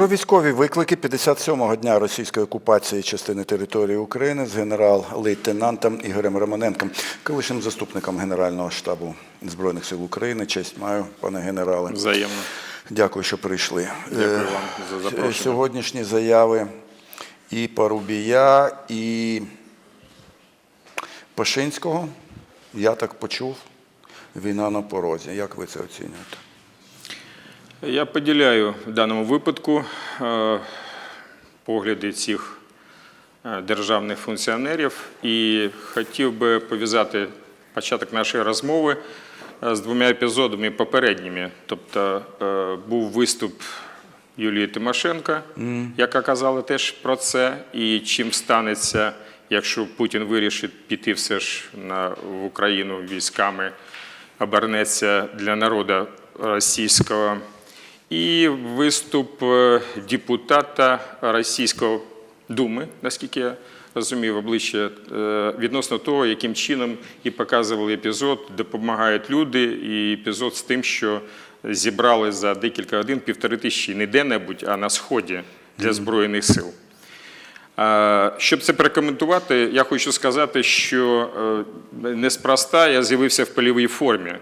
Про військові виклики 57-го дня російської окупації частини території України з генерал-лейтенантом Ігорем Романенком, колишнім заступником Генерального штабу Збройних сил України. Честь маю, пане генерале. Взаємно. Дякую, що прийшли. Дякую Е, вам за запрошення. Сьогоднішні заяви і Парубія, і Пашинського, я так почув, війна на порозі. Як ви це оцінюєте? Я поділяю в даному випадку е, погляди цих е, державних функціонерів і хотів би пов'язати початок нашої розмови е, з двома епізодами попередніми. Тобто був виступ Юлії Тимошенко, яка казала теж про це, і чим станеться, якщо Путін вирішить піти все ж на, в Україну військами, обернеться для народу російського. І виступ е, депутата Російської Думи, наскільки я розумів, обличчя е, відносно того, яким чином і показували епізод, допомагають люди, і епізод з тим, що зібрали за декілька годин півтори тисячі не де-небудь, а на сході для збройних сил. Щоб це прокоментувати, я хочу сказати, що е, неспроста я з'явився в польовій формі,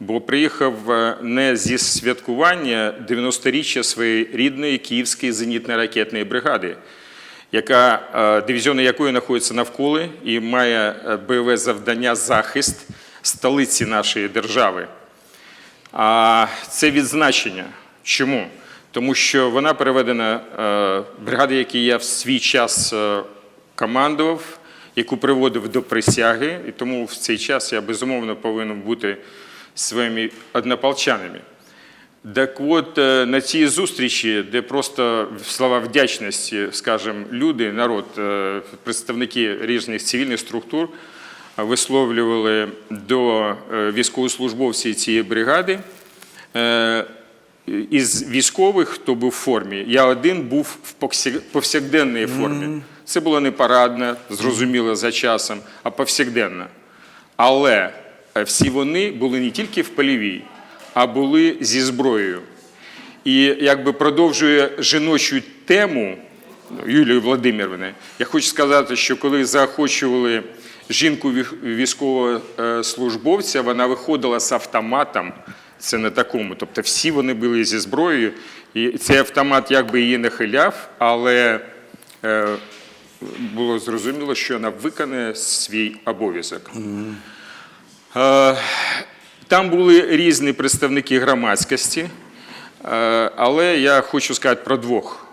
бо приїхав е, не зі святкування 90-річчя своєї рідної Київської зенітно-ракетної бригади, яка, е, дивізіони якої знаходяться навколо і має е, бойове завдання захист столиці нашої держави. А це відзначення. Чому? Тому що вона переведена бригади, які я в свій час командував, яку приводив до присяги, і тому в цей час я безумовно повинен бути своїми однополчанами. Так от е, на цій зустрічі, де просто слова вдячності, скажімо, люди, народ, е, представники різних цивільних структур висловлювали до е, військовослужбовців цієї бригади. Е, Із військових, хто був в формі, я один був в повсякденній формі. Це було не парадно, зрозуміло за часом, а повсякденно. Але всі вони були не тільки в польовій, а були зі зброєю. І якби продовжує жіночу тему Юлії Володимирівни, я хочу сказати, що коли заохочували жінку ві- військового е, вона виходила з автоматом. Це на такому. Тобто всі вони були зі зброєю, і цей автомат якби її нахиляв, але е, було зрозуміло, що вона виконає свій обов'язок. Е, Там були різні представники громадськості, е, але я хочу сказати про двох.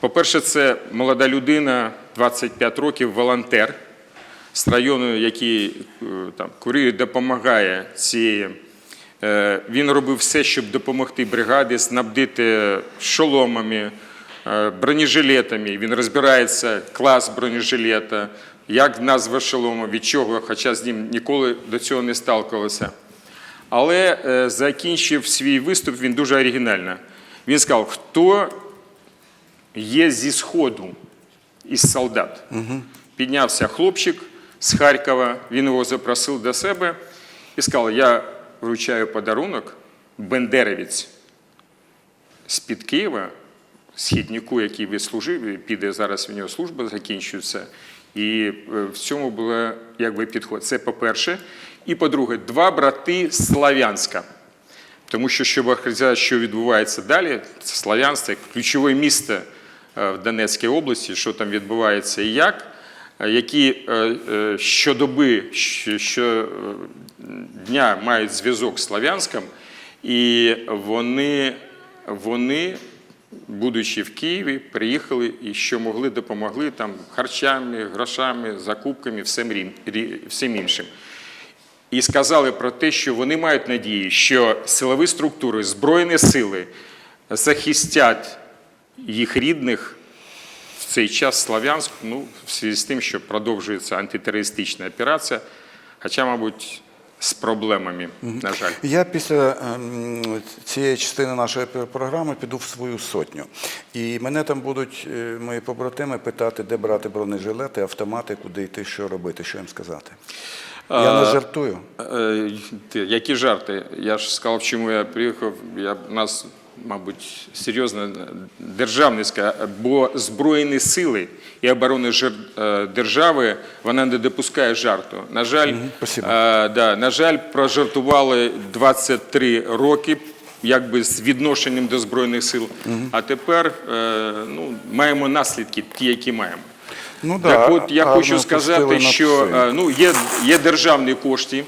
По-перше, це молода людина, 25 років, волонтер з району, який е, там курює, допомагає. Е, Він робив все, щоб допомогти бригаді, снабдити шоломами, бронежилетами. Він розбирається клас бронежилета, як назва шолому, від чого, хоча з ним ніколи до цього не сталкувалися. Але е, закінчив свій виступ він дуже оригінально. Він сказав, хто є зі сходу із солдат. Піднявся хлопчик з Харкова, він його запросив до себе і сказав: Я вручаю подарунок бендерівець з-під Києва, східнику, який відслужив, і піде зараз в нього служба закінчується. І е, в цьому було якби підход. Це по-перше. І по-друге, два брати Слав'янська. Тому що, щоб охарактеризувати, що відбувається далі, це Слав'янськ, як ключове місто е, в Донецькій області, що там відбувається і як, е, які щодоби, щодня мають зв'язок з Слав'янськом, і вони, вони, будучи в Києві, приїхали і що могли, допомогли там харчами, грошами, закупками, всім, всім іншим. І сказали про те, що вони мають надію, що силові структури, збройні сили захистять їх рідних в цей час Слав'янськ, ну, в зв'язку з тим, що продовжується антитерористична операція, хоча, мабуть, з проблемами, на жаль. Я після ем, цієї частини нашої програми піду в свою сотню. І мене там будуть е, мої побратими питати, де брати бронежилети, автомати, куди йти, що робити, що їм сказати. Я не жартую. Е, Які жарти? Я ж сказав, чому я приїхав. Я, у нас мабуть, серйозна державницька, бо Збройні сили і оборони е, держави вона не допускає жарту. На жаль, спасибо. е, да, на жаль, прожартували 23 роки. Якби з відношенням до збройних сил, а тепер е, ну, маємо наслідки, ті, які маємо. Ну, Так от я хочу сказати, що е, ну, є, є державні кошти,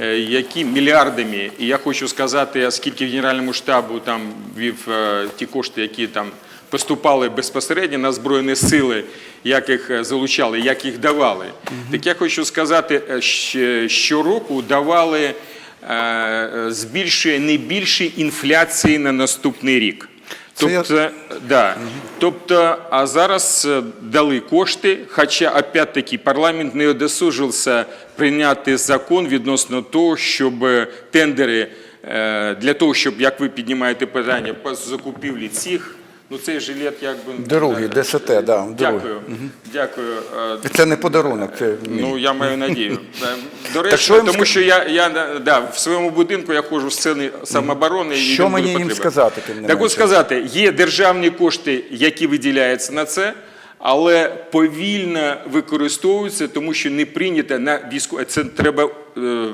е, які мільярдами, і я хочу сказати, оскільки в Генеральному штабу там вів ті кошти, які там поступали безпосередньо на Збройні сили, як їх залучали, як їх давали. Так я хочу сказати, е, щ- щороку давали збільшує не більше інфляції на наступний рік. Це я- Тобто, да. тобто, а зараз е, дали кошти, хоча, опять-таки, парламент не одосужився прийняти закон відносно того, щоб е, тендери е, для того, щоб, як ви піднімаєте питання, по закупівлі цих, ну цей жилет якби... Другий, ДСТ, да, другий. Дякую, дякую. Е, Це не подарунок, це мій. Ну, я маю надію. До речі, що тому що я, я да, в своєму будинку я ходжу в сцени самооборони. і Що мені їм сказати, тим не Так от сказати, є державні кошти, які виділяються на це, але повільно використовуються, тому що не прийнято на військо. Це треба. е,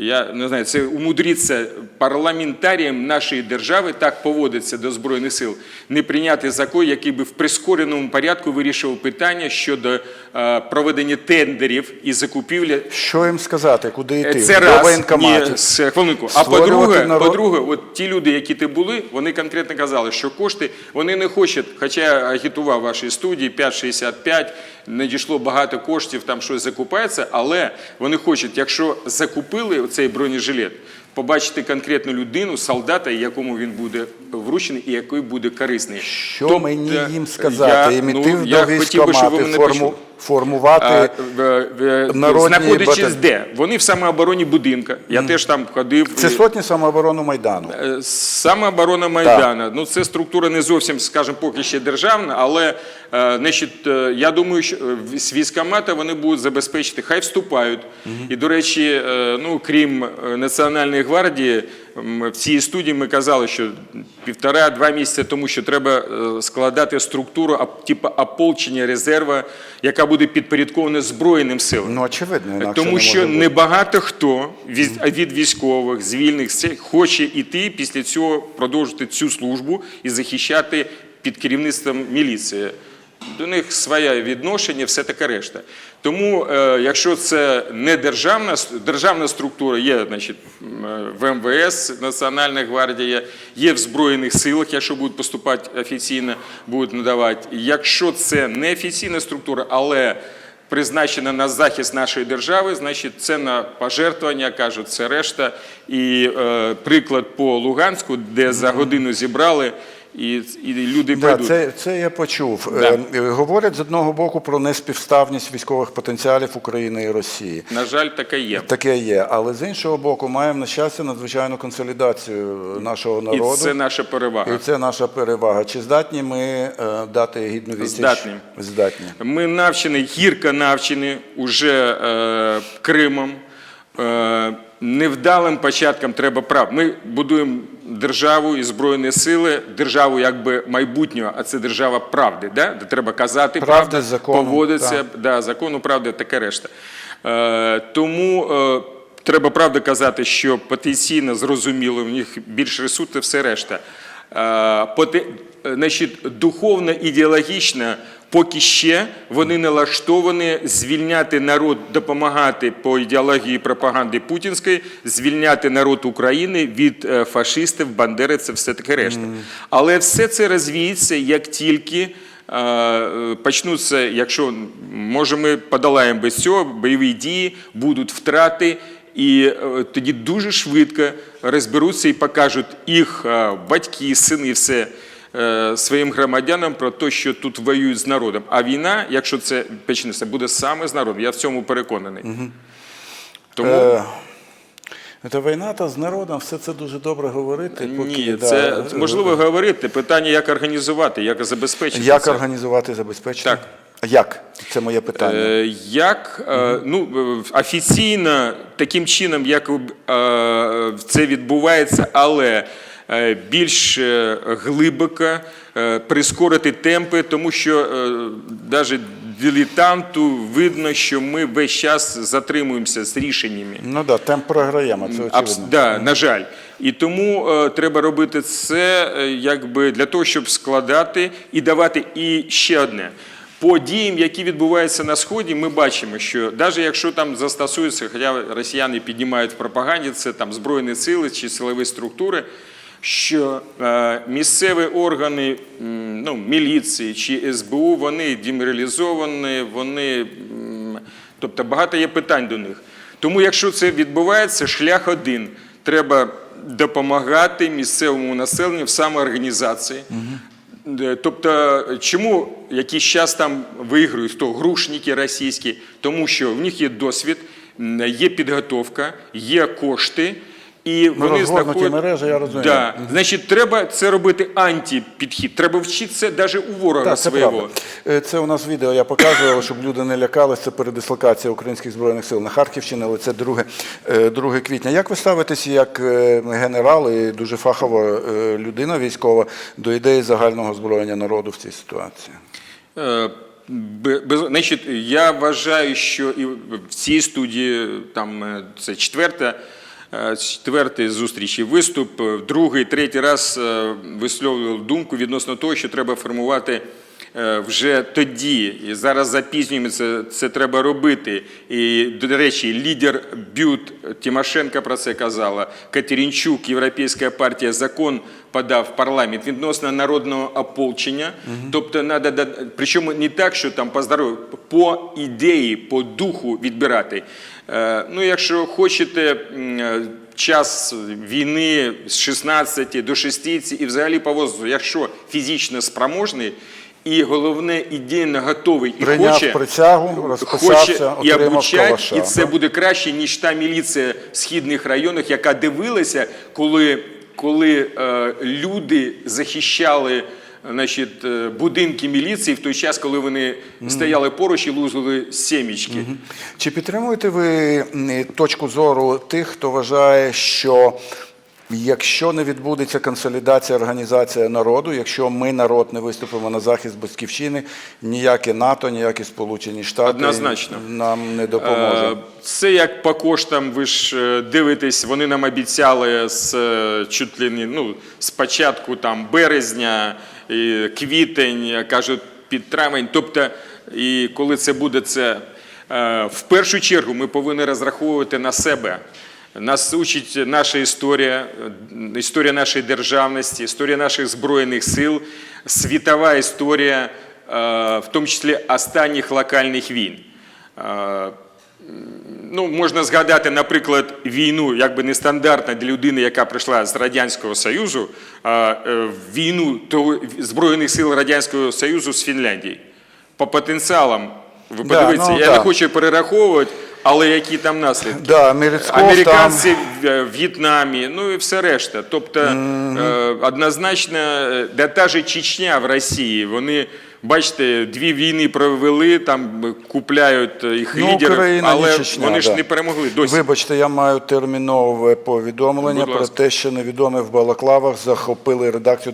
Я не знаю, це умудриться парламентаріям нашої держави так поводиться до збройних сил, не прийняти закон, який би в прискореному порядку вирішував питання щодо е, проведення тендерів і закупівлі Що їм сказати, куди йти? це раз, воєнкоматів. хвилинку. А по-друге, народ- по-друге, от ті люди, які ти були, вони конкретно казали, що кошти вони не хочуть, хоча я агітував вашій студії 5,65, не дійшло багато коштів, там щось закупається, але вони хочуть, якщо закупили цей бронежилет, побачити конкретну людину, солдата, якому він буде вручений і який буде корисний. Що мені їм сказати? я, ну, до я хотів би, щоб ви мене форму, формувати. А, народні знаходячись баталь- де? Вони в самообороні будинка. Я теж там ходив. Це сотні самооборону Майдану. Е, Самооборона Майдана. Ну, це структура не зовсім, скажімо, поки ще державна, але е, значить, е, я думаю, що з військомата вони будуть забезпечити, хай вступають. І, до речі, ну, крім Національної гвардії, м, в цій студії ми казали, що півтора-два місяці тому, що треба е, складати структуру типу ополчення резерва, яка буде підпорядкована Збройним силам. Ну, очевидно, інакше Тому не що бути. небагато хто від, від військових, з вільних хоче іти після цього продовжити цю службу і захищати під керівництвом міліції. До них своє відношення, все таке решта. Тому, е, якщо це не державна державна структура, є значить, е, в МВС, Національна гвардія, є в Збройних силах, якщо будуть поступати офіційно, будуть надавати. Якщо це не офіційна структура, але призначена на захист нашої держави, значить це на пожертвування, кажуть, це решта. І е, приклад по Луганську, де за годину зібрали, і, і люди Да, пройдуть. це, це я почув. Да. Е, е, Говорять з одного боку про неспівставність військових потенціалів України і Росії. На жаль, таке є. Таке є, але з іншого боку, маємо на щастя надзвичайну консолідацію нашого І народу. це наша перевага. І це наша перевага. Чи здатні ми е, дати гідну відсіч? Здатні. Здатні. Ми навчені, гірко навчені уже е, Кримом. Е, невдалим початкам треба прав. Ми будуємо державу і збройні сили, державу якби майбутнього, а це держава правди, да? де треба казати правду, закону, поводитися, да, закону, правди, таке решта. Е, тому е, треба правду казати, що потенційно зрозуміло, в них більш ресурсів, все решта. Е, е, значить, духовно, ідеологічно, поки ще вони налаштовані звільняти народ, допомагати по ідеології пропаганди путінської, звільняти народ України від е, фашистів, бандерівців, все таке решта. Але все це розвіється, як тільки. Почнуться, якщо може, ми подолаємо без цього бойові дії, будуть втрати, і е, тоді дуже швидко розберуться і покажуть їх е, батьки, сини, все е, своїм громадянам про те, що тут воюють з народом. А війна, якщо це почнеться, буде саме з народом. Я в цьому переконаний. Тому Е, Та війна та з народом, все це дуже добре говорити. Поки, ні, це е, можливо говорити. Питання, як організувати, як забезпечити Як це. організувати забезпечення? Так. Як? Це моє питання. Е, Як е, ну е, офіційно таким чином, як е, це відбувається, але е, більш е, глибоко е, прискорити темпи, тому що навіть дилетанту видно, що ми весь час затримуємося з рішеннями. Ну да, темп програємо, це очевидно. Да, на жаль. І тому е, треба робити це е, якби для того, щоб складати і давати. І ще одне. По діям, які відбуваються на сході, ми бачимо, що навіть якщо там застосуються, хоча росіяни піднімають в пропаганді, це там збройні сили чи силові структури, що е, місцеві органи ну, міліції чи СБУ вони деморалізовані, вони, тобто багато є питань до них. Тому, якщо це відбувається, шлях один. Треба допомагати місцевому населенню в самоорганізації. Е, Тобто, чому якийсь час там виграють то грушники російські? Тому що в них є досвід, є підготовка, є кошти. І вони знаходять- мережі, я розумію. Да. Значить, треба це робити антипідхід. Треба вчитися навіть у ворога Так, це свого. правда. Е, Це у нас відео я показував, щоб люди не лякалися. Це передислокація українських збройних сил на Харківщині, але це 2, 2 квітня. Як ви ставитеся як е, генерал і дуже фахова е, людина військова до ідеї загального зброєння народу в цій ситуації? Е, без- Значить, я вважаю, що і в цій студії там е, це четверта. Е, Четвертий зустріч і виступ, е, другий, третій раз е, висловлював думку відносно того, що треба формувати вже тоді. І зараз запізнюємося, це треба робити. І, до речі, лідер Бют Тимошенко про це казала. Катеринчук, Європейська партія, закон подав в парламент відносно народного ополчення. Тобто, да- причому не так, що там по здоров'ю, по ідеї, по духу відбирати. Е, Ну, якщо хочете е, час війни з 16 до 60 і взагалі по возрасту, якщо фізично спроможний, і головне ідейно готовий і Прийняв хоче, присягу, розписався, хоче і обучать, і це буде краще, ніж та міліція в східних районах, яка дивилася, коли, коли е, люди захищали значить, е, будинки міліції в той час, коли вони стояли поруч і лузили сімічки. Чи підтримуєте ви точку зору тих, хто вважає, що якщо не відбудеться консолідація організація народу, якщо ми, народ, не виступимо на захист батьківщини, ніяке НАТО, ніякі Сполучені Штати Однозначно. нам не допоможе? Е, Це як по коштам, ви ж е, дивитесь, вони нам обіцяли з е, чуть ли не, ну, з початку там, березня, квітень, кажуть, під травень. Тобто, і коли це буде, це в першу чергу ми повинні розраховувати на себе. Нас учить наша історія, історія нашої державності, історія наших збройних сил, світова історія, е, в тому числі останніх локальних війн. Е, Ну, можна згадати, наприклад, війну, якби нестандартна для людини, яка прийшла з Радянського Союзу, е, війну Збройних сил Радянського Союзу з Фінляндії. По потенціалам, ви Да, ну, я да. не хочу перераховувати, але які там наслідки. Да, Американці там... в В'єтнамі, ну і все решта. Тобто, е, однозначно, е, де та же Чечня в Росії, вони, бачите, дві війни провели, там купляють їх Ну, лідерів, Україна, але Чечня, вони ж да. не перемогли досі. Вибачте, я маю термінове повідомлення про те, що невідомі в Балаклавах захопили редакцію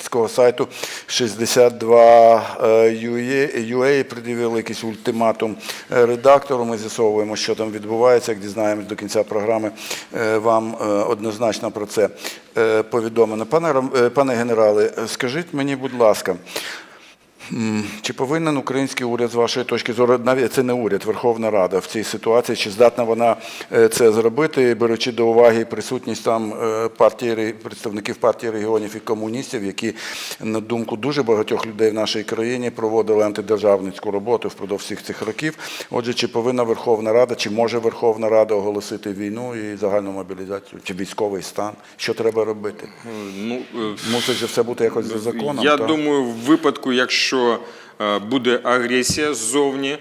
Донецького сайту 62 UA і пред'явили якийсь ультиматум е, редактору. Ми з'ясовуємо, що там відбувається. Як дізнаємось до кінця програми, е, вам е, однозначно про це е, повідомлено. Пане, е, пане генерале, е, скажіть мені, будь ласка. Чи повинен український уряд з вашої точки зору, навіть це не уряд, Верховна Рада в цій ситуації, чи здатна вона е, це зробити, беручи до уваги присутність там е, партії представників партії регіонів і комуністів, які на думку дуже багатьох людей в нашій країні проводили антидержавницьку роботу впродовж всіх цих років. Отже, чи повинна Верховна Рада, чи може Верховна Рада оголосити війну і загальну мобілізацію, чи військовий стан? Що треба робити? Ну, е, Мусить же все бути якось за законом. Я так? думаю, в випадку, якщо е, буде агресія ззовні, е,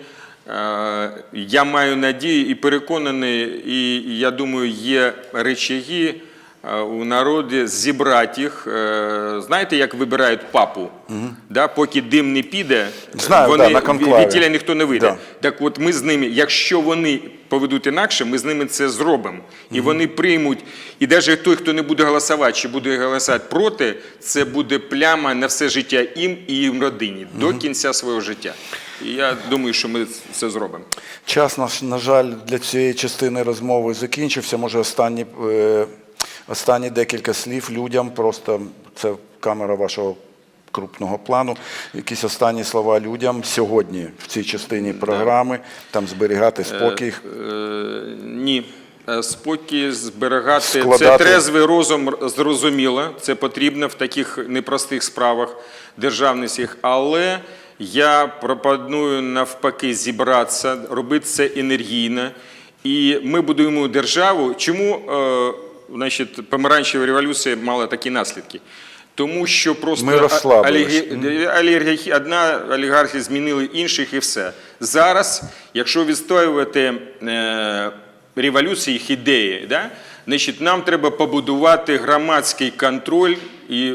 я маю надію і переконаний, і я думаю, є е, у народі зібрати їх. Е, Знаєте, як вибирають папу? Да, поки дим не піде, Знаю, вони да, на від тіля ніхто не вийде. Да. Так от ми з ними, якщо вони поведуть інакше, ми з ними це зробимо. І вони приймуть. І навіть той, хто не буде голосувати, чи буде голосувати проти, це буде пляма на все життя їм і їм родині до кінця свого життя. І я думаю, що ми це зробимо. Час наш, на жаль, для цієї частини розмови закінчився. Може, останні, е, останні декілька слів людям. Просто це камера вашого крупного плану. Якісь останні слова людям сьогодні в цій частині програми. Там зберігати спокій. Е, ні. Е, Спокій зберігати це Складати. трезвий розум, зрозуміло. Це потрібно в таких непростих справах державницьких. Але я пропоную навпаки зібратися, робити це енергійно. І ми будуємо державу. Чому е, значить, помаранчева революція мала такі наслідки? Тому що просто олігархи- олігархи, одна олігархи змінили інших і все. Зараз, якщо відстоювати е, революції, їх ідеї, да, значить, нам треба побудувати громадський контроль і е,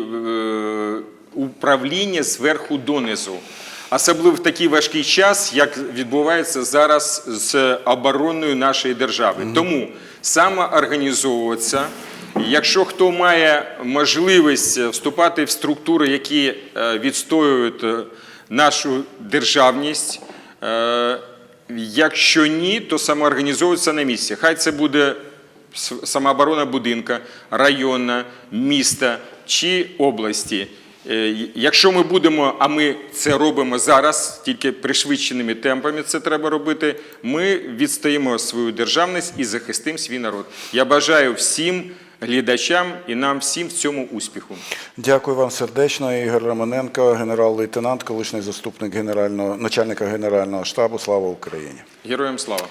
управління зверху донизу. Особливо в такий важкий час, як відбувається зараз з обороною нашої держави. Тому самоорганізовуватися, Якщо хто має можливість вступати в структури, які е, відстоюють е, нашу державність, е, якщо ні, то самоорганізовується на місці. Хай це буде самооборона будинка, районна, міста чи області. Е, Якщо ми будемо, а ми це робимо зараз, тільки пришвидшеними темпами це треба робити, ми відстоїмо свою державність і захистимо свій народ. Я бажаю всім глядачам і нам всім в цьому успіху. Дякую вам сердечно. Ігор Романенко, генерал-лейтенант, колишній заступник генерального начальника генерального штабу. Слава Україні! Героям слава!